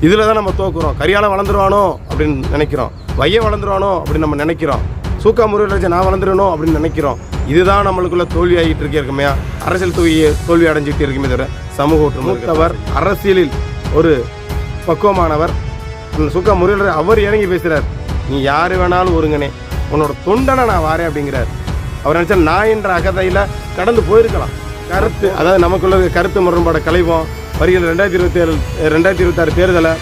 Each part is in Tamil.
இதில் தான் நம்ம தோக்குறோம். கரியால வளர்ந்துருவானோ அப்படின்னு நினைக்கிறோம். வைய வளர்ந்துருவானோ அப்படின்னு நம்ம நினைக்கிறோம். சூக்கா முருகராஜன் நான் வளர்ந்துடணும் அப்படின்னு நினைக்கிறோம். இதுதான் நம்மளுக்குள்ள தோல்வி ஆகிட்டு இருக்கே இருக்குமே. அரசியல் தோல்வியை தோல்வி அடைஞ்சிட்டு இருக்குமே தவிர சமூக ஒற்றுமைத்தவர் அரசியலில் ஒரு பக்குவமானவர். அந்த சுக்கா அவர் இறங்கி பேசுகிறார் நீ யார் வேணாலும் ஒருங்கனே. உன்னோட தொண்டனை நான் வாரேன் அப்படிங்கிறார். அவர் நினச்சா நான் என்ற அகதையில் கடந்து போயிருக்கலாம். கருத்து அதாவது நமக்குள்ள கருத்து முரண்பாடை கலைவோம் வருகிற ரெண்டாயிரத்தி இருபத்தி ஏழு ரெண்டாயிரத்தி இருபத்தாறு தேர்தலை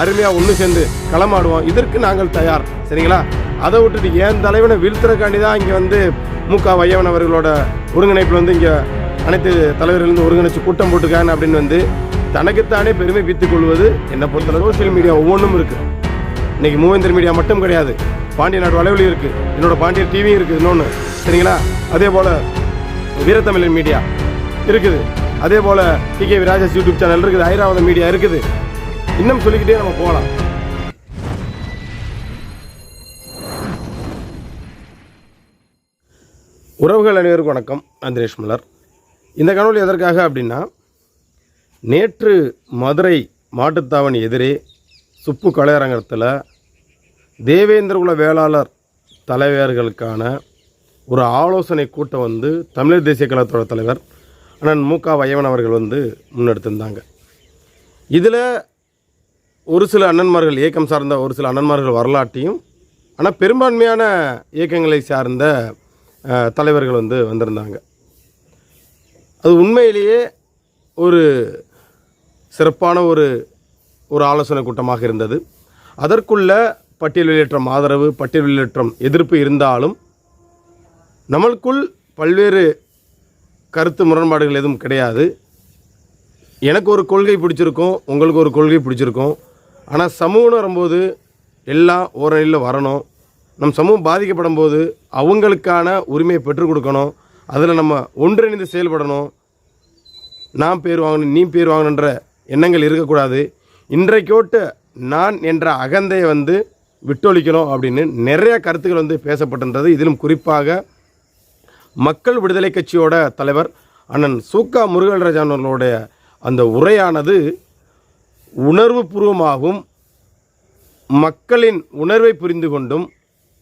அருமையாக ஒன்று சேர்ந்து களமாடுவோம். இதற்கு நாங்கள் தயார். சரிங்களா? அதை விட்டுட்டு ஏன் தலைவனை வீழ்த்துறக்காண்டி தான் இங்கே வந்து மு க வையவன் அவர்களோட ஒருங்கிணைப்பில் வந்து இங்கே அனைத்து தலைவர்கள் ஒருங்கிணைச்சு கூட்டம் போட்டுக்கான்னு அப்படின்னு வந்து தனக்குத்தானே பெருமை பித்துக் கொள்வது. என்னை பொறுத்தளவு சோஷியல் மீடியா ஒவ்வொன்றும் இருக்குது இன்றைக்கி மூவேந்தர் மீடியா மட்டும் கிடையாது. பாண்டிய நாடு வலைவலி இருக்குது என்னோட பாண்டியர் டிவியும் இருக்குது இன்னொன்று சரிங்களா? அதே போல் வீரத்தமிழின் மீடியா இருக்குது. அதே போல் T K Rajesh YouTube channel இருக்குது ஐராவதம் மீடியா இருக்குது. இன்னும் சொல்லிக்கிட்டே நம்ம போகலாம். உறவுகள் அனைவருக்கும் வணக்கம். நான் மலர். இந்த காணொலி எதற்காக அப்படின்னா நேற்று மதுரை மாட்டுத்தாவணி எதிரே சுப்பு கலையரங்கத்தில் தேவேந்திரகுல வேளாளர் தலைவர்களுக்கான ஒரு ஆலோசனை கூட்டம் வந்து தமிழர் தேசிய கழகத்தோட தலைவர் அண்ணன் மு க வையவன் அவர்கள் வந்து முன்னெடுத்திருந்தாங்க. இதில் ஒரு சில அண்ணன்மார்கள் இயக்கம் சார்ந்த ஒரு சில அண்ணன்மார்கள் வரலாற்றையும் ஆனால் பெரும்பான்மையான இயக்கங்களை சார்ந்த தலைவர்கள் வந்து வந்திருந்தாங்க. அது உண்மையிலேயே ஒரு சிறப்பான ஒரு ஒரு ஆலோசனை கூட்டமாக இருந்தது. அதற்குள்ள பட்டியல் வெளியேற்றம் ஆதரவு பட்டியல் வெளியேற்றம் எதிர்ப்பு இருந்தாலும் நம்மளுக்குள் பல்வேறு கருத்து முரண்பாடுகள் எதுவும் கிடையாது. எனக்கு ஒரு கொள்கை பிடிச்சிருக்கும் உங்களுக்கு ஒரு கொள்கை பிடிச்சிருக்கும். ஆனால் சமூகம்னு வரும்போது எல்லாம் ஓரணியில் வரணும். நம் சமூகம் பாதிக்கப்படும் போது அவங்களுக்கான உரிமையை பெற்றுக் கொடுக்கணும். அதில் நம்ம ஒன்றிணைந்து செயல்படணும். நான் பேர் வாங்கணும் நீ பேர் வாங்கணுன்ற எண்ணங்கள் இருக்கக்கூடாது. இன்றைக்கோட்டு நான் என்ற அகந்தையை வந்து விட்டொழிக்கணும் அப்படின்னு நிறைய கருத்துக்கள் வந்து பேசப்பட்டிருந்தது. இதிலும் குறிப்பாக மக்கள் விடுதலை கட்சியோட தலைவர் அண்ணன் சூக்கா முருகல்ராஜன் அவர்களுடைய அந்த உரையானது உணர்வுபூர்வமாகவும் மக்களின் உணர்வை புரிந்து கொண்டும்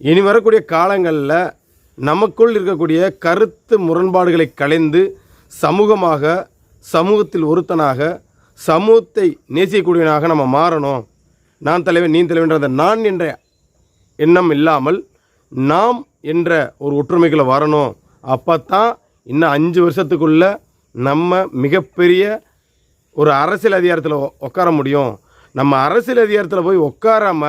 இனி வரக்கூடிய காலங்களில் நமக்குள் இருக்கக்கூடிய கருத்து முரண்பாடுகளை களைந்து சமூகமாக சமூகத்தில் ஒருத்தனாக சமூகத்தை நேசிக்கக்கூடியவனாக நம்ம மாறணும். நான் தலைவன் நீ தலைவன்ற அந்த நான் என்ற எண்ணம் இல்லாமல் நாம் என்ற ஒரு ஒற்றுமைகளை வரணும். அப்போ தான் இன்னும் அஞ்சு வருஷத்துக்குள்ளே நம்ம மிகப்பெரிய ஒரு அரசியல் அதிகாரத்தில் உட்கார முடியும். நம்ம அரசியல் அதிகாரத்தில் போய் உட்காராம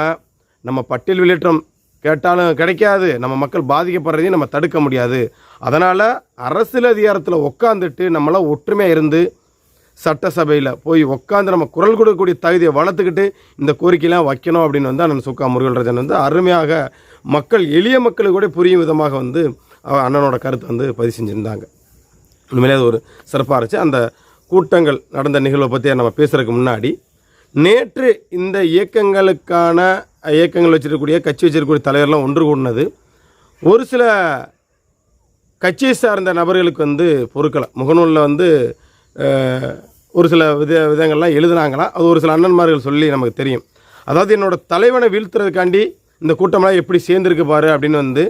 நம்ம பட்டியல் வெளியேற்றம் கேட்டாலும் கிடைக்காது. நம்ம மக்கள் பாதிக்கப்படுறதையும் நம்ம தடுக்க முடியாது. அதனால் அரசியல் அதிகாரத்தில் உட்காந்துட்டு நம்மளாம் ஒற்றுமையாக இருந்து சட்டசபையில் போய் உட்காந்து நம்ம குரல் கொடுக்கக்கூடிய தகுதியை வளர்த்துக்கிட்டு இந்த கோரிக்கையெல்லாம் வைக்கணும் அப்படின்னு வந்து அண்ணன் சுக்கா முருகல்ராஜன் வந்து அருமையாக மக்கள் எளிய மக்களுக்கு கூட புரியும் விதமாக வந்து அண்ணனோட கருத்து வந்து பதிவு செஞ்சுருந்தாங்க. உண்மையிலே அது ஒரு சிறப்பாக இருந்துச்சு. அந்த கூட்டங்கள் நடந்த நிகழ்வை பற்றி நம்ம பேசுகிறதுக்கு முன்னாடி நேற்று இந்த இயக்கங்களுக்கான இயக்கங்கள் வச்சிருக்கக்கூடிய கட்சி வச்சிருக்கக்கூடிய தலைவர்லாம் ஒன்று கூடினது. ஒரு சில கட்சியை சார்ந்த நபர்களுக்கு வந்து பொறுக்கலை. முகநூலில் வந்து ஒரு சில வித விதங்கள்லாம் எழுதுனாங்களாம் அது ஒரு சில அண்ணன்மார்கள் சொல்லி நமக்கு தெரியும். அதாவது என்னோட தலைவனை வீழ்த்துறதுக்காண்டி இந்த கூட்டமெல்லாம் எப்படி சேர்ந்துருக்கு பாரு அப்படின்னு வந்து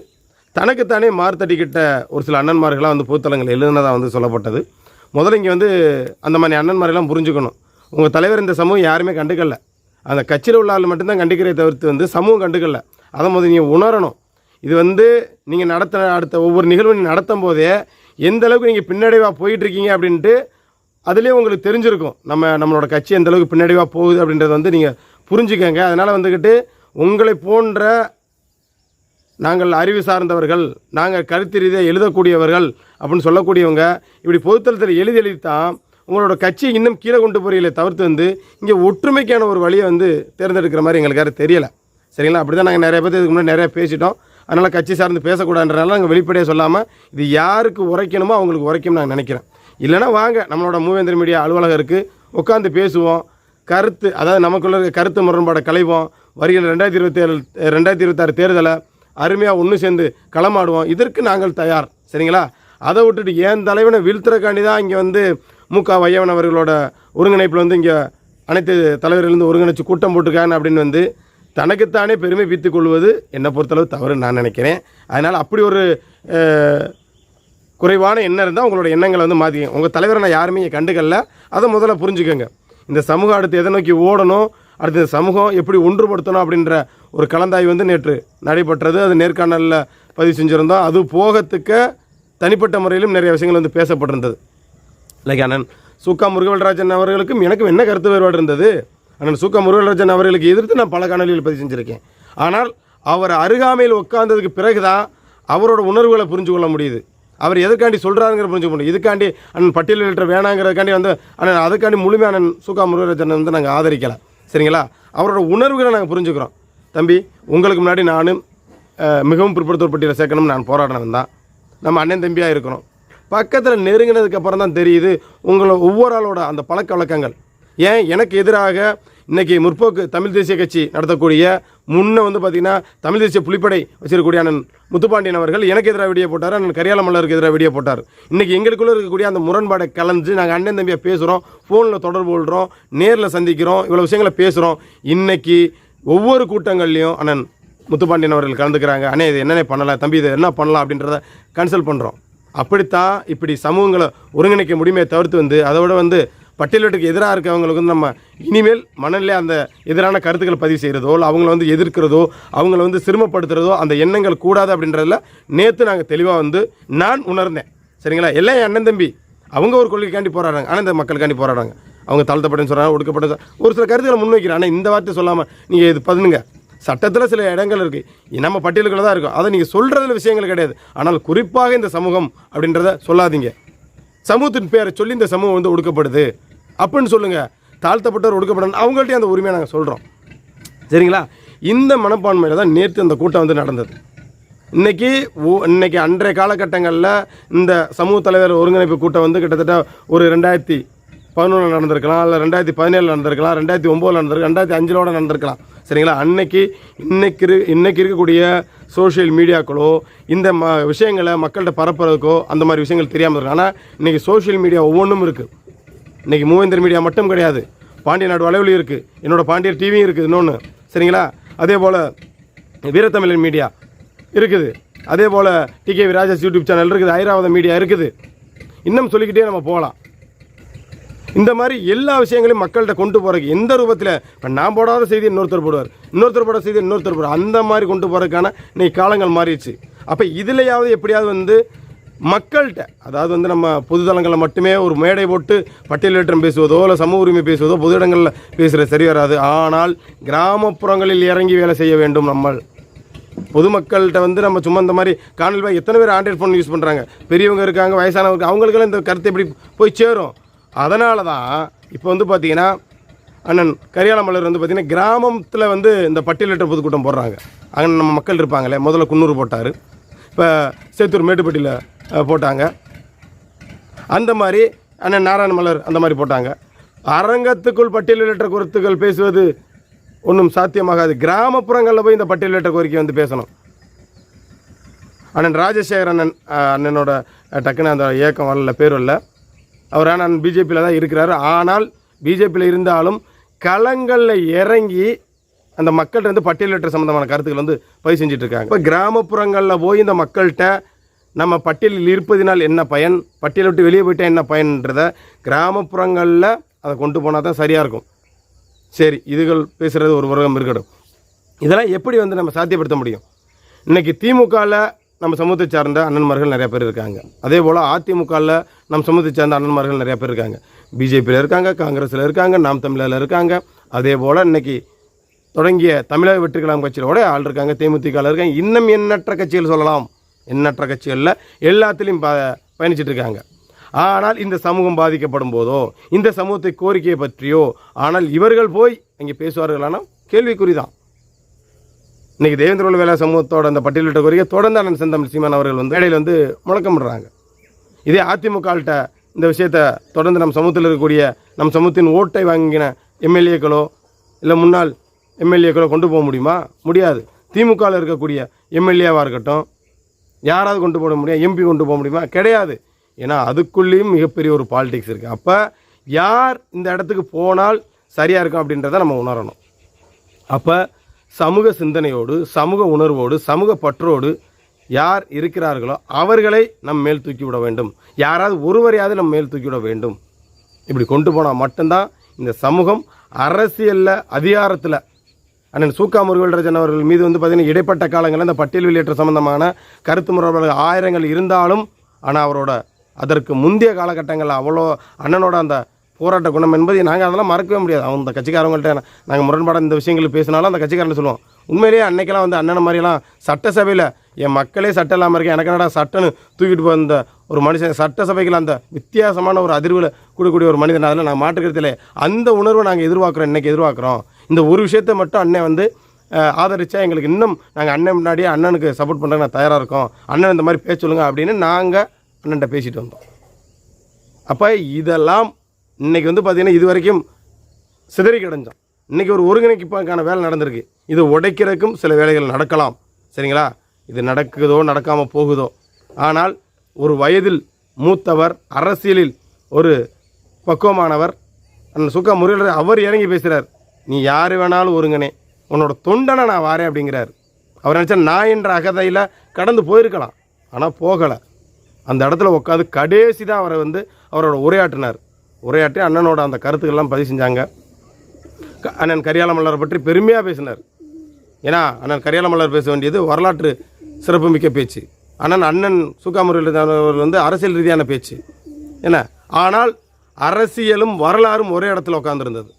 தனக்குத்தானே மார்த்தட்டிக்கிட்ட ஒரு சில அண்ணன்மார்கள்லாம் வந்து பொதுத்தலங்கள் எழுதுனதாக வந்து சொல்லப்பட்டது. முதல்ல இங்கே வந்து அந்த மாதிரி அண்ணன்மாரெல்லாம் புரிஞ்சுக்கணும். உங்கள் தலைவர் இந்த சமூகம் யாருமே கண்டுக்கல. அந்த கட்சியில் உள்ள ஆள் மட்டும்தான் கண்டுக்கிறதை தவிர்த்து வந்து சமூகம் கண்டுக்கல. அதை முதல் நீங்கள் உணரணும். இது வந்து நீங்கள் நடத்த அடுத்த ஒவ்வொரு நிகழ்வு நீங்கள் நடத்தும் போதே எந்த அளவுக்கு நீங்கள் பின்னடைவாக போயிட்டுருக்கீங்க அப்படின்ட்டு அதுலேயே உங்களுக்கு தெரிஞ்சிருக்கும். நம்ம நம்மளோட கட்சி எந்த அளவுக்கு பின்னடைவாக போகுது அப்படின்றத வந்து நீங்கள் புரிஞ்சுக்கங்க. அதனால் வந்துக்கிட்டு உங்களை போன்ற நாங்கள் அறிவு சார்ந்தவர்கள் நாங்கள் கருத்து ரீதியாக எழுதக்கூடியவர்கள் அப்படின்னு சொல்லக்கூடியவங்க இப்படி பொதுத்தளத்தில் எழுதி எழுதித்தான் உங்களோட கட்சி இன்னும் கீழே கொண்டு போகிறீங்களே தவிர்த்து வந்து இங்கே ஒற்றுமைக்கான ஒரு வழியை வந்து தேர்ந்தெடுக்கிற மாதிரி எங்களுக்கு யாரும் தெரியலை. சரிங்களா? அப்படி தான் நாங்கள் நிறைய பேர் இதுக்கு முன்னாடி நிறைய பேசிட்டோம். அதனால் கட்சி சார்ந்து பேசக்கூடாதுன்றனால நாங்கள் வெளிப்படையாக சொல்லாமல் இது யாருக்கு உரைக்கணுமோ அவங்களுக்கு உரைக்கும் நான் நினைக்கிறேன் இல்லைன்னா வாங்க நம்மளோட மூவேந்திர மீடியா அலுவலகம் இருக்குது உட்காந்து பேசுவோம். கருத்து அதாவது நமக்குள்ள இருக்க கருத்து முரண்பாடை களைவோம். வருகிற ரெண்டாயிரத்தி இருபத்தி ஏழு ரெண்டாயிரத்தி இருபத்தாறு தேர்தலை அருமையாக ஒன்று சேர்ந்து களமாடுவோம். இதற்கு நாங்கள் தயார். சரிங்களா? அதை விட்டுட்டு ஏன் தலைவனை வீழ்த்துறக்காண்டி தான் இங்கே வந்து மு க வையவன் அவர்களோட ஒருங்கிணைப்பில் வந்து இங்கே அனைத்து தலைவர்களிருந்து ஒருங்கிணைச்சு கூட்டம் போட்டிருக்காங்க அப்படின்னு வந்து தனக்குத்தானே பெருமை பீத்துக் கொள்வது என்னை பொறுத்தளவு தவறுன்னு நான் நினைக்கிறேன். அதனால் அப்படி ஒரு குறைவான எண்ணம் இருந்தால் உங்களோட எண்ணங்களை வந்து மாற்றிக்கங்க உங்கள் தலைவரை நான் யாருமே கண்டுக்கல. அதை முதல்ல புரிஞ்சுக்கோங்க. இந்த சமூகம் அடுத்து எதை நோக்கி ஓடணும்? அடுத்து இந்த சமூகம் எப்படி ஒன்றுபடுத்தணும் அப்படின்ற ஒரு கலந்தாய்வு வந்து நேற்று நடைபெற்றது. அது நேர்காணலில் பதிவு செஞ்சுருந்தோம். அது போகத்துக்க தனிப்பட்ட முறையிலும் நிறைய விஷயங்கள் வந்து பேசப்பட்டிருந்தது. லைக் அண்ணன் சுக்கா முருகவல்ராஜன் அவர்களுக்கும் எனக்கும் என்ன கருத்து வேறுபாடு இருந்தது? அண்ணன் சுக்கா முருகவல்ராஜன் அவர்களுக்கு எதிர்த்து நான் பல காணொலிகள் பதிவு செஞ்சுருக்கேன். ஆனால் அவர் அருகாமையில் உட்கார்ந்ததுக்கு பிறகுதான் அவரோட உணர்வுகளை புரிஞ்சு கொள்ள முடியுது. அவர் எதுக்காண்டி சொல்கிறாருங்கிற புரிஞ்சுக்க முடியும் இதுக்காண்டி அண்ணன் லிட்டர் வேணாங்கிறதுக்காண்டி வந்து அண்ணன் அதுக்காண்டி முழுமையான அண்ணன் சுக்கா முருகராஜன் வந்து நாங்கள் ஆதரிக்கலை. சரிங்களா? அவரோட உணர்வுகளை நாங்கள் புரிஞ்சுக்கிறோம். தம்பி உங்களுக்கு முன்னாடி நானும் மிகவும் பிற்படுத்தோர் பட்டியலை சேர்க்கணும்னு நான் போராடினவன் தான். நம்ம அண்ணன் தம்பியாக இருக்கிறோம் பக்கத்தில் நெருங்கினதுக்கப்புறம் தான் தெரியுது உங்களை ஒவ்வொரு ஆளோட அந்த பழக்க வழக்கங்கள். ஏன்? எனக்கு எதிராக இன்றைக்கி முற்போக்கு தமிழ் தேசிய கட்சி நடத்தக்கூடிய முன்னே வந்து பார்த்திங்கன்னா தமிழ் தேசிய புலிப்படை வச்சிருக்கக்கூடிய அண்ணன் முத்துப்பாண்டியன் அவர்கள் எனக்கு எதிராக வீடியோ போட்டார் அண்ணன் கரியால மல்லருக்கு எதிராக வீடியோ போட்டார். இன்றைக்கி எங்களுக்குள்ளே இருக்கக்கூடிய அந்த முரண்பாடை கலந்து நாங்கள் அண்ணன் தம்பியாக பேசுகிறோம் ஃபோனில் தொடர்பு கொள்கிறோம் நேரில் சந்திக்கிறோம் இவ்வளோ விஷயங்களை பேசுகிறோம் இன்றைக்கி ஒவ்வொரு கூட்டங்கள்லையும் அண்ணன் முத்துப்பாண்டியன் அவர்கள் கலந்துக்கிறாங்க. அண்ணே இது என்னென்ன பண்ணலாம் தம்பி இதை என்ன பண்ணலாம் அப்படின்றத கன்சல்ட் பண்ணுறோம் அப்படித்தான் இப்படி சமூகங்களை ஒருங்கிணைக்க முடியுமே தவிர்த்து வந்து அதை விட வந்து பட்டியலிட்டுக்கு எதிராக இருக்கவங்களுக்கு வந்து நம்ம இனிமேல் மனநிலை அந்த எதிரான கருத்துக்களை பதிவு செய்கிறதோ இல்லை அவங்கள வந்து எதிர்க்கிறதோ அவங்கள வந்து சிரமப்படுத்துறதோ அந்த எண்ணங்கள் கூடாது அப்படின்றதுல நேற்று நாங்கள் தெளிவாக வந்து நான் உணர்ந்தேன். சரிங்களா? எல்லாம் என் அண்ணன் தம்பி அவங்க ஒரு கொள்கைக்காண்டி போராடுறாங்க. ஆனால் இந்த மக்களுக்காண்டி போராடுறாங்க. அவங்க தாழ்த்தப்பட்டேன்னு சொல்கிறாங்க ஒடுக்கப்பட்ட ஒரு சில கருத்துக்களை முன்வைக்கிறேன் ஆனால் இந்த வார்த்தை சொல்லாமல் நீங்கள் இது பதினுங்க சட்டத்தில் சில இடங்கள் இருக்குது நம்ம பட்டியலுக்குள்ள தான் இருக்கும். அதை நீங்கள் சொல்கிறதுல விஷயங்கள் கிடையாது. ஆனால் குறிப்பாக இந்த சமூகம் அப்படின்றத சொல்லாதீங்க. சமூகத்தின் பேரை சொல்லி இந்த சமூகம் வந்து ஒடுக்கப்படுது. அப்படின்னு சொல்லுங்கள் தாழ்த்தப்பட்டவர் ஒடுக்கப்படணும் அவங்கள்ட்டையும் அந்த உரிமையை நாங்கள் சொல்கிறோம் சரிங்களா? இந்த மனப்பான்மையில் தான் நேற்று அந்த கூட்டம் வந்து நடந்தது. இன்றைக்கி ஓ- இன்னைக்கு அன்றைய காலகட்டங்களில் இந்த சமூக தலைவர் ஒருங்கிணைப்பு கூட்டம் வந்து கிட்டத்தட்ட ஒரு ரெண்டாயிரத்தி பதினொன்றில் நடந்திருக்கலாம் இல்லை ரெண்டாயிரத்தி பதினேழு நடந்திருக்கலாம் ரெண்டாயிரத்தி ஒம்போதில் நடந்திருக்கு ரெண்டாயிரத்தி அஞ்சிலோட நடந்திருக்கலாம். சரிங்களா? அன்னைக்கு இன்னைக்கு இரு இன்னைக்கு இருக்கக்கூடிய சோஷியல் மீடியாக்களோ இந்த ம விஷயங்களை மக்கள்கிட்ட பரப்புறதுக்கோ அந்த மாதிரி விஷயங்கள் தெரியாமல் இருக்கு ஆனால் இன்றைக்கி சோஷியல் மீடியா ஒவ்வொன்றும் இருக்குது இன்றைக்கி மூவேந்தர் மீடியா மட்டும் கிடையாது. பாண்டிய நாடு வலைவலி இருக்குது என்னோட பாண்டியர் டிவியும் இருக்குது இன்னொன்று சரிங்களா? அதே போல் வீரத்தமிழன் மீடியா இருக்குது. அதே போல் டிகே ராஜஸ் யூடியூப் சேனல் இருக்குது. ஐராவதம் மீடியா இருக்குது. இன்னும் சொல்லிக்கிட்டே நம்ம போகலாம். இந்த மாதிரி எல்லா விஷயங்களையும் மக்கள்கிட்ட கொண்டு போகிறதுக்கு எந்த ரூபத்தில்? இப்போ நான் போடாத செய்தி இன்னொருத்தர் போடுவார். இன்னொருத்தர் போடாத செய்தி இன்னொருத்தர் போடுவார். அந்த மாதிரி கொண்டு போகிறதுக்கான இன்னைக்கு காலங்கள் மாறிடுச்சு. அப்போ இதுலையாவது எப்படியாவது வந்து மக்கள்கிட்ட அதாவது வந்து நம்ம பொதுதளங்களில் மட்டுமே ஒரு மேடை போட்டு பட்டியலேற்றம் பேசுவதோ இல்லை சமூக உரிமை பேசுவதோ பொது இடங்களில் பேசுகிற சரி வராது. ஆனால் கிராமப்புறங்களில் இறங்கி வேலை செய்ய வேண்டும் நம்ம பொதுமக்கள்கிட்ட வந்து நம்ம சும்மா இந்த மாதிரி காணொலி எத்தனை பேர் ஆண்ட்ராய்ட் ஃபோன் யூஸ் பண்ணுறாங்க பெரியவங்க இருக்காங்க வயசானவங்க அவங்களுக்கெல்லாம் இந்த கருத்து எப்படி போய் சேரும்? அதனால தான் இப்போ வந்து பார்த்தீங்கன்னா அண்ணன் கரியால மலர் வந்து பார்த்திங்கன்னா கிராமத்தில் வந்து இந்த பட்டியலிட்ட பொதுக்கூட்டம் போடுறாங்க. அங்கே நம்ம மக்கள் இருப்பாங்களே முதல்ல குன்னூர் போட்டார். இப்போ சேத்தூர் மேட்டுப்பட்டியில் போட்டாங்க. அந்த மாதிரி அண்ணன் நாராயண மலர் அந்த மாதிரி போட்டாங்க. அரங்கத்துக்குள் பட்டியலிட்ட கருத்துக்கள் பேசுவது ஒன்றும் சாத்தியமாகாது. கிராமப்புறங்களில் போய் இந்த பட்டியலிட்ட கோரிக்கை வந்து பேசணும். அண்ணன் ராஜசேகர் அண்ணன் அண்ணனோட டக்குன்னு அந்த இயக்கம் வரல பேர் இல்லை அவர் ஆனால் பிஜேபியில் தான் இருக்கிறாரு. ஆனால் பிஜேபியில் இருந்தாலும் களங்களில் இறங்கி அந்த மக்கள்கிட்ட வந்து பட்டியலிட்ட சம்மந்தமான கருத்துக்கள் வந்து பதிவு செஞ்சிட்ருக்காங்க இப்போ கிராமப்புறங்களில் போய் இந்த மக்கள்கிட்ட நம்ம பட்டியலில் இருப்பதினால் என்ன பயன்? பட்டியலை விட்டு வெளியே போயிட்டால் என்ன பயன்றத கிராமப்புறங்களில் அதை கொண்டு போனால் தான் சரியாக இருக்கும். சரி இதுகள் பேசுகிறது ஒரு உலகம் இருக்கட்டும். இதெல்லாம் எப்படி வந்து நம்ம சாத்தியப்படுத்த முடியும்? இன்றைக்கி திமுகவில் நம்ம சமூகத்தை சார்ந்த அண்ணன்மார்கள் நிறைய பேர் இருக்காங்க. அதே போல் அதிமுகவில் நம்ம சமூகத்தை சார்ந்த அண்ணன்மார்கள் நிறைய பேர் இருக்காங்க. பிஜேபியில் இருக்காங்க காங்கிரஸில் இருக்காங்க நாம் தமிழரில் இருக்காங்க. அதே போல் இன்றைக்கி தொடங்கிய தமிழக வெற்றி கழகம் கட்சியிலோட ஆள் இருக்காங்க தேமுதிகவில் இருக்காங்க. இன்னும் எண்ணற்ற கட்சிகள் சொல்லலாம். எண்ணற்ற கட்சிகளில் எல்லாத்துலேயும் ப பயணிச்சிட்டு இருக்காங்க. ஆனால் இந்த சமூகம் பாதிக்கப்படும் போதோ இந்த சமூகத்தை கோரிக்கையை பற்றியோ ஆனால் இவர்கள் போய் அங்கே பேசுவார்களானால் கேள்விக்குறி தான் இன்னைக்கு தேவேந்திர வேலை சமூகத்தோட அந்த பட்டியலிட்ட கோரிக்கை தொடர்ந்து அண்ணன் செந்தமிழ் சீமான் அவர்கள் வந்து இடையில வந்து முழக்கமிடுறாங்க இதே அதிமுகள்கிட்ட இந்த விஷயத்தை தொடர்ந்து நம் சமூகத்தில் இருக்கக்கூடிய நம் சமூகத்தின் ஓட்டை வாங்கின எம்எல்ஏக்களோ இல்லை முன்னாள் எம்எல்ஏக்களோ கொண்டு போக முடியுமா? முடியாது. திமுகவில் இருக்கக்கூடிய எம்எல்ஏவாக இருக்கட்டும் யாராவது கொண்டு போக முடியும்? எம்பி கொண்டு போக முடியுமா? கிடையாது. ஏன்னா அதுக்குள்ளேயும் மிகப்பெரிய ஒரு பாலிடிக்ஸ் இருக்குது அப்போ யார் இந்த இடத்துக்கு போனால் சரியாக இருக்கும் அப்படின்றத நம்ம உணரணும். அப்போ சமூக சிந்தனையோடு சமூக உணர்வோடு சமூக பற்றோடு யார் இருக்கிறார்களோ அவர்களை நம் மேல் தூக்கி விட வேண்டும். யாராவது ஒருவரையாவது நம் மேல் தூக்கி விட வேண்டும். இப்படி கொண்டு போனால் மட்டும்தான் இந்த சமூகம் அரசியலில் அதிகாரத்தில் அண்ணன் சூக்கா முருகல்ராஜன் அவர்கள் மீது வந்து பார்த்திங்கன்னா இடைப்பட்ட காலங்களில் இந்த பட்டியல் வெளியேற்ற சம்பந்தமான கருத்து முறைகள் ஆயிரங்கள் இருந்தாலும் ஆனால் அவரோட அதற்கு முந்தைய காலகட்டங்களில் அவ்வளோ அண்ணனோட அந்த போராட்ட குணம் என்பது நாங்கள் அதெல்லாம் மறக்கவே முடியாது. அவங்க அந்த கட்சிக்காரங்கள்ட்ட நாங்கள் முரண்பாடாக இந்த விஷயங்கள் பேசினாலும் அந்த கட்சிக்காரன் சொல்லுவோம். உண்மையிலேயே அன்னைக்கெல்லாம் வந்து அண்ணன் மாதிரிலாம் சட்டசபையில் என் மக்களே சட்டம் இல்லாமல் இருக்கேன் எனக்கு என்னடா சட்டன்னு தூக்கிட்டு போய் அந்த ஒரு மனுஷன் சட்டசபைகள் அந்த வித்தியாசமான ஒரு அதிர்வில் கூடக்கூடிய ஒரு மனிதன் அதில் நான் மாற்றுக்கிறதுல அந்த உணர்வை நாங்கள் எதிர்பார்க்குறோம் இன்றைக்கி எதிர்பார்க்குறோம். இந்த ஒரு விஷயத்தை மட்டும் அண்ணன் வந்து ஆதரித்தா ஆதரிச்சா எங்களுக்கு இன்னும் நாங்கள் அண்ணன் முன்னாடியே அண்ணனுக்கு சப்போர்ட் பண்ணுறதுக்கு நான் தயாராக இருக்கோம். அண்ணன் இந்த மாதிரி பேச சொல்லுங்கள் அப்படின்னு நாங்கள் அண்ணன்ட்ட பேசிட்டு வந்தோம். அப்போ இதெல்லாம் இன்றைக்கி வந்து பார்த்திங்கன்னா இது வரைக்கும் சிதறி கிடஞ்சோம். இன்றைக்கி ஒரு ஒருங்கிணைப்புக்கான வேலை நடந்திருக்கு. இது உடைக்கிறதுக்கும் சில வேலைகள் நடக்கலாம். சரிங்களா? இது நடக்குதோ நடக்காமல் போகுதோ. ஆனால் ஒரு வயதில் மூத்தவர் அரசியலில் ஒரு பக்குவமானவர் அந்த சுக்கா முறையில் அவர் இறங்கி பேசுகிறார் நீ யார் வேணாலும் ஒருங்கனே உன்னோட தொண்டனை நான் வாரேன் அப்படிங்கிறார். அவர் நினச்சா நான் என்ற அகதையில் கடந்து போயிருக்கலாம். ஆனால் போகலை. அந்த இடத்துல உட்காந்து கடைசி தான் அவரை வந்து அவரோட உரையாற்றினார். உரையாற்றி அண்ணனோட அந்த கருத்துக்கள்லாம் பதிவு செஞ்சாங்க. க- அண்ணன் கரியால மல்லரை பற்றி பெருமையாக பேசினார். ஏன்னா அண்ணன் கரியால மல்லர் பேச வேண்டியது வரலாற்று சிறப்புமிக்க பேச்சு. அண்ணன் அண்ணன் சுக்காமுறையில் அவர்கள் வந்து அரசியல் ரீதியான பேச்சு. என்ன? ஆனால் அரசியலும் வரலாறும் ஒரே இடத்துல உட்காந்துருந்தது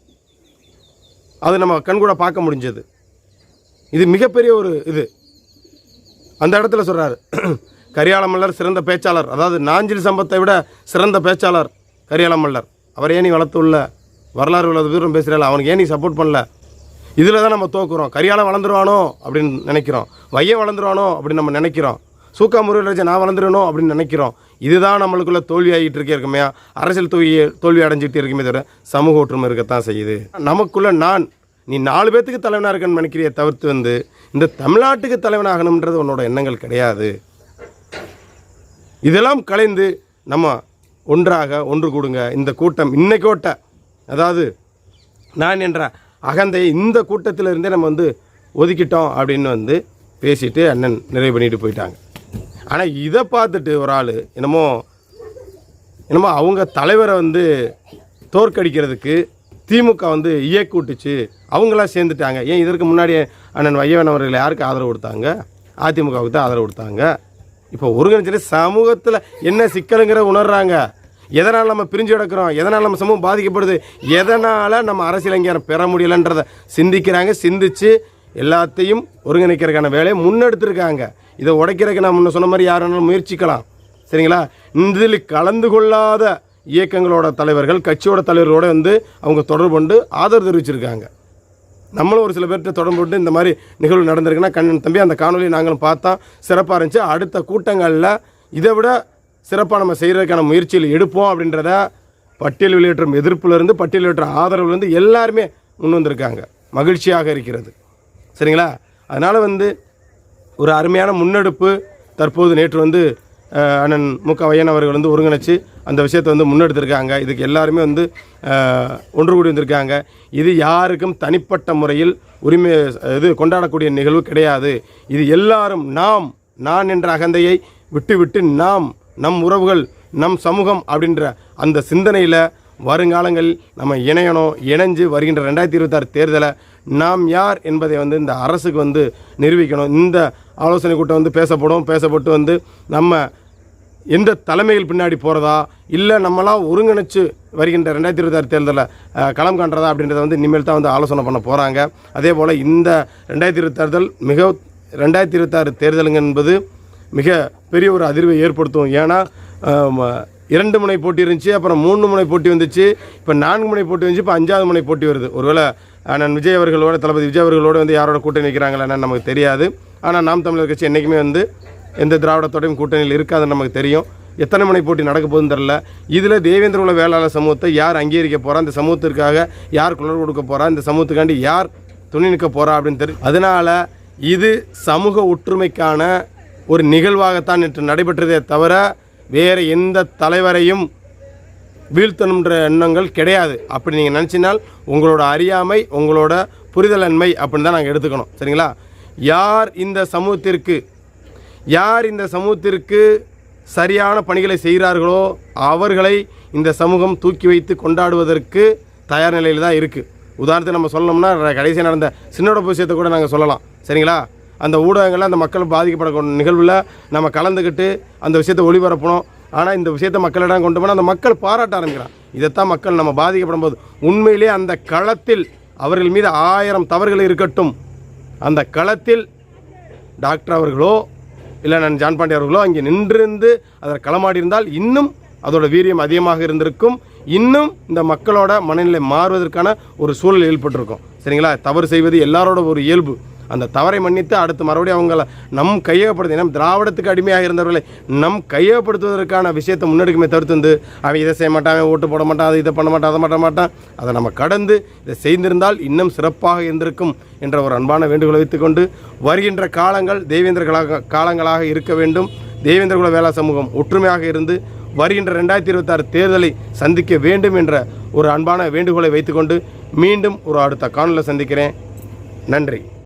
அது நம்ம கண்கூட பார்க்க முடிஞ்சது. இது மிகப்பெரிய ஒரு இது. அந்த இடத்துல சொல்கிறாரு கரியால மல்லர் சிறந்த பேச்சாளர். அதாவது நாஞ்சில் சம்பத்தை விட சிறந்த பேச்சாளர். கரியால மல்லர். அவர் ஏன் நீ வளர்த்துள்ள வரலாறு உள்ள தூரம் பேசுகிறாள் அவனுக்கு ஏன் நீ சப்போர்ட் பண்ணல? இதில் தான் நம்ம தோக்குறோம். கரியால வளர்ந்துருவானோ அப்படின்னு நினைக்கிறோம். வையம் வளர்ந்துருவானோ அப்படின்னு நம்ம நினைக்கிறோம். சூக்கா முருகராஜன் நான் வளர்ந்துடணும் அப்படின்னு நினைக்கிறோம். இதுதான் நம்மளுக்குள்ள தோல்வி ஆகிட்டு இருக்கே இருக்குமே அரசியல் தோல்வி தோல்வி அடைஞ்சிட்டு இருக்குமே தவிர சமூக ஒற்றுமை இருக்கத்தான் செய்யுது. நமக்குள்ள நான் நீ நாலு பேத்துக்கு தலைவனாக இருக்கன்னு நினைக்கிறிய தவிர்த்து வந்து இந்த தமிழ்நாட்டுக்கு தலைவனாகணுன்றது உன்னோட எண்ணங்கள் கிடையாது. இதெல்லாம் கலைந்து நம்ம ஒன்றாக ஒன்று கூடுங்க. இந்த கூட்டம் இன்னைக்கோட்ட அதாவது நான் என்ற அகந்தையை இந்த கூட்டத்திலிருந்தே நம்ம வந்து ஒதுக்கிட்டோம் அப்படின்னு வந்து பேசிட்டு அண்ணன் நிறைவு பண்ணிட்டு போயிட்டாங்க. ஆனால் இதை பார்த்துட்டு ஒரு ஆள் என்னமோ என்னமோ அவங்க தலைவரை வந்து தோற்கடிக்கிறதுக்கு திமுக வந்து இயக்கூட்டுச்சு. அவங்களாம் சேர்ந்துட்டாங்க. ஏன் இதற்கு முன்னாடி அண்ணன் வையவன் அவர்கள் யாருக்கு ஆதரவு கொடுத்தாங்க? அதிமுகவுக்கு தான் ஆதரவு கொடுத்தாங்க. இப்போ ஒருங்கிணைச்சிட்டு சமூகத்தில் என்ன சிக்கலுங்கிற உணர்றாங்க? எதனால் நம்ம பிரிஞ்சு கிடக்கிறோம்? எதனால் நம்ம சமூகம் பாதிக்கப்படுது? எதனால் நம்ம அரசியல் அங்கீகாரம் பெற முடியலைன்றதை சிந்திக்கிறாங்க சிந்திச்சு எல்லாத்தையும் ஒருங்கிணைக்கிறதுக்கான வேலையை முன்னெடுத்திருக்காங்க. இதை உடைக்கிறதுக்கு நான் முன்ன சொன்ன மாதிரி யார் வேணாலும் முயற்சிக்கலாம். சரிங்களா? இதில் கலந்து கொள்ளாத இயக்கங்களோட தலைவர்கள் கட்சியோட தலைவர்களோடு வந்து அவங்க தொடர்பு கொண்டு ஆதரவு தெரிவிச்சிருக்காங்க. நம்மளும் ஒரு சில பேர்கிட்ட தொடர்பு கொண்டு இந்த மாதிரி நிகழ்வு நடந்திருக்குன்னா கண்ணன் தம்பி அந்த காணொலியை நாங்களும் பார்த்தோம் சிறப்பாக இருந்துச்சு. அடுத்த கூட்டங்களில் இதை விட சிறப்பாக நம்ம செய்கிறதுக்கான முயற்சியில் எடுப்போம் அப்படின்றத பட்டியல் வெளியேற்றம் எதிர்ப்புலேருந்து பட்டியல் வெளியேற்றம் ஆதரவுலேருந்து எல்லாருமே முன் வந்திருக்காங்க. மகிழ்ச்சியாக இருக்கிறது. சரிங்களா? அதனால் வந்து ஒரு அருமையான முன்னெடுப்பு தற்போது நேற்று வந்து அண்ணன் மு க வையன் அவர்கள் வந்து ஒருங்கிணைச்சு அந்த விஷயத்தை வந்து முன்னெடுத்திருக்காங்க. இதுக்கு எல்லாருமே வந்து ஒன்று கூடி வந்திருக்காங்க. இது யாருக்கும் தனிப்பட்ட முறையில் உரிமை இது கொண்டாடக்கூடிய நிகழ்வு கிடையாது. இது எல்லாரும் நாம் நான் என்ற அகந்தையை விட்டு விட்டு நாம் நம் உறவுகள் நம் சமூகம் அப்படின்ற அந்த சிந்தனையில் வருங்காலங்களில் நம்ம இணையணும் இணைஞ்சு வருகின்ற ரெண்டாயிரத்தி இருபத்தாறு தேர்தலை நாம் யார் என்பதை வந்து இந்த அரசுக்கு வந்து நிரூபிக்கணும். இந்த ஆலோசனை கூட்டம் வந்து பேசப்படும். பேசப்பட்டு வந்து நம்ம எந்த தலைமைகள் பின்னாடி போகிறதா இல்லை நம்மளாம் ஒருங்கிணைச்சு வருகின்ற ரெண்டாயிரத்தி இருபத்தாறு தேர்தலில் களம் காண்றதா அப்படின்றத வந்து இனிமேல் தான் வந்து ஆலோசனை பண்ண போகிறாங்க அதே போல் இந்த ரெண்டாயிரத்தி இருபத்தாறுதல் மிக ரெண்டாயிரத்தி இருபத்தாறு தேர்தலுங்க என்பது மிக பெரிய ஒரு அதிர்வை ஏற்படுத்தும். ஏன்னா இரண்டு முனை போட்டி இருந்துச்சு அப்புறம் மூணு முனை போட்டி வந்துச்சு இப்போ நான்கு முனை போட்டி வந்துச்சு இப்போ அஞ்சாவது முனை போட்டி வருது. ஒருவேளை அண்ணன் விஜய் அவர்களோட தளபதி விஜய் அவர்களோட வந்து யாரோட கூட்டணி வைக்கிறாங்களா என்னன்னு நமக்கு தெரியாது. ஆனால் நாம் தமிழர் கட்சி என்றைக்குமே வந்து எந்த திராவிடத்தோடையும் கூட்டணியில் இருக்காதுன்னு நமக்கு தெரியும். எத்தனை மணி போட்டி நடக்க போகுதுன்னு தெரில இதில் தேவேந்திர உள்ள வேளாளர் சமூகத்தை யார் அங்கீகரிக்க போகிறா இந்த சமூகத்திற்காக யார் குரல் கொடுக்க போகிறா இந்த சமூகத்துக்காண்டி யார் துணி நிற்க போகிறா அப்படின்னு தெரியும் அதனால் இது சமூக ஒற்றுமைக்கான ஒரு நிகழ்வாகத்தான் நேற்று நடைபெற்றதே தவிர வேறு எந்த தலைவரையும் வீழ்த்தணுன்ற எண்ணங்கள் கிடையாது. அப்படி நீங்கள் நினச்சினால் உங்களோட அறியாமை உங்களோட புரிதலன்மை அப்படின்னு தான் நாங்கள் எடுத்துக்கணும். சரிங்களா? யார் இந்த சமூகத்திற்கு யார் இந்த சமூகத்திற்கு சரியான பணிகளை செய்கிறார்களோ அவர்களை இந்த சமூகம் தூக்கி வைத்து கொண்டாடுவதற்கு தயார் நிலையில் தான் இருக்குது உதாரணத்துக்கு நம்ம சொல்லணும்னா கடைசியாக நடந்த சின்னோட விஷயத்தை கூட நாங்கள் சொல்லலாம். சரிங்களா? அந்த ஊடகங்களில் அந்த மக்கள் பாதிக்கப்படக்கூடிய நிகழ்வில் நம்ம கலந்துக்கிட்டு அந்த விஷயத்தை ஒளிபரப்பணும். ஆனால் இந்த விஷயத்தை மக்களிடம் கொண்டு போனால் அந்த மக்கள் பாராட்ட ஆரம்பிக்கிறான் இதைத்தான் மக்கள் நம்ம பாதிக்கப்படும் போது உண்மையிலே அந்த களத்தில் அவர்கள் மீது ஆயிரம் தவறுகள் இருக்கட்டும். அந்த களத்தில் டாக்டர் அவர்களோ இல்லை நான் ஜான் பாண்டி அவர்களோ அங்கே நின்றிருந்து அதில் களமாடி இருந்தால் இன்னும் அதோட வீரியம் அதிகமாக இருந்திருக்கும். இன்னும் இந்த மக்களோட மனநிலை மாறுவதற்கான ஒரு சூழல் ஏற்பட்டிருக்கும். சரிங்களா? தவறு செய்வது எல்லாரோட ஒரு இயல்பு. அந்த தவறை மன்னித்து அடுத்து மறுபடியும் அவங்கள நம் கையகப்படுத்தி நம் திராவிடத்துக்கு அடிமையாக இருந்தவர்களை நம் கையகப்படுத்துவதற்கான விஷயத்தை முன்னெடுக்குமே தவிர்த்து வந்து அவன் இதை செய்ய மாட்டான் அவன் ஓட்டு போட மாட்டான் அதை இதை பண்ண மாட்டான் அதை பண்ண மாட்டான். அதை நம்ம கடந்து இதை செய்திருந்தால் இன்னும் சிறப்பாக இருந்திருக்கும் என்ற ஒரு அன்பான வேண்டுகோளை வைத்துக்கொண்டு வருகின்ற காலங்கள் தேவேந்திர காலங்களாக இருக்க வேண்டும். தேவேந்திரகுல வேளா சமூகம் ஒற்றுமையாக இருந்து வருகின்ற ரெண்டாயிரத்தி இருபத்தாறு தேர்தலை சந்திக்க வேண்டும் என்ற ஒரு அன்பான வேண்டுகோளை வைத்துக்கொண்டு மீண்டும் ஒரு அடுத்த காணொலியில் சந்திக்கிறேன். நன்றி.